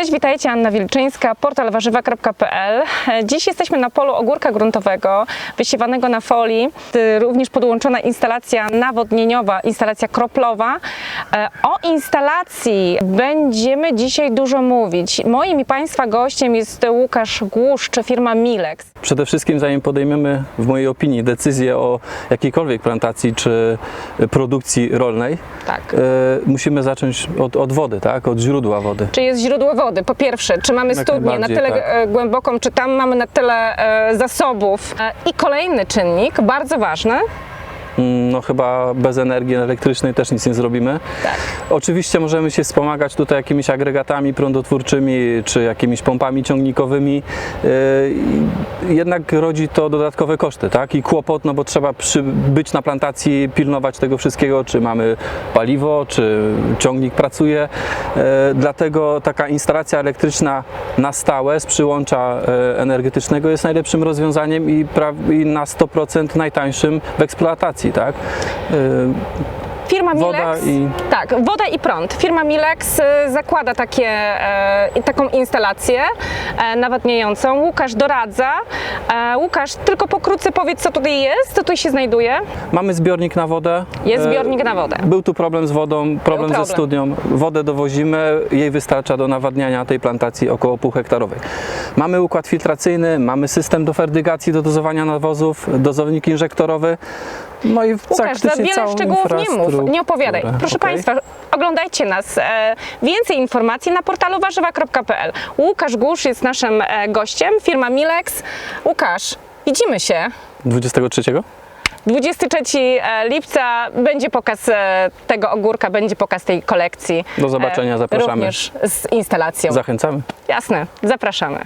Cześć, witajcie, Anna Wilczyńska, portal warzywa.pl. Dziś jesteśmy na polu ogórka gruntowego, wysiewanego na folii. Również podłączona instalacja nawodnieniowa, instalacja kroplowa. E, O instalacji będziemy dzisiaj dużo mówić. Moim i Państwa gościem jest Łukasz Głuszcz, firma Milex. Przede wszystkim, zanim podejmiemy, w mojej opinii, decyzję o jakiejkolwiek plantacji czy produkcji rolnej, Tak. e, musimy zacząć od, od wody, tak? od źródła wody. Czy jest źródło wody? Po pierwsze, czy mamy Jak studnię na tyle tak. e, głęboką, czy tam mamy na tyle e, zasobów? I kolejny czynnik, bardzo ważny, Mm, No chyba bez energii elektrycznej też nic nie zrobimy. Tak. Oczywiście możemy się wspomagać tutaj jakimiś agregatami prądotwórczymi czy jakimiś pompami ciągnikowymi. i Jednak rodzi to dodatkowe koszty, tak? I kłopot, no bo trzeba przy, być na plantacji, pilnować tego wszystkiego, czy mamy paliwo, czy ciągnik pracuje. E, Dlatego taka instalacja elektryczna na stałe z przyłącza e, energetycznego jest najlepszym rozwiązaniem i, pra- i na 100% najtańszym w eksploatacji, tak? Firma Milex. i- Tak, woda i prąd. Firma Milex y, zakłada takie, e, taką instalację e, nawadniającą. Łukasz doradza. E, Łukasz, tylko pokrótce powiedz, co tutaj jest, co tutaj się znajduje. Mamy zbiornik na wodę. Jest zbiornik na wodę. Był tu problem z wodą, problem, problem. ze studnią. Wodę dowozimy, jej wystarcza do nawadniania tej plantacji około pół hektarowej. Mamy układ filtracyjny, mamy system do ferdygacji, do dozowania nawozów, dozownik inżektorowy. No i Łukasz, za wiele szczegółów nie mów, nie opowiadaj. Proszę Okej. Państwa, oglądajcie nas. E, Więcej informacji na portalu warzywa.pl. Łukasz Głusz jest naszym e, gościem, firma Milex. Łukasz, widzimy się. 23? 23 e, lipca będzie pokaz tego ogórka, będzie pokaz tej kolekcji. Do zobaczenia, zapraszamy. Również z instalacją. Zachęcamy. Jasne, zapraszamy.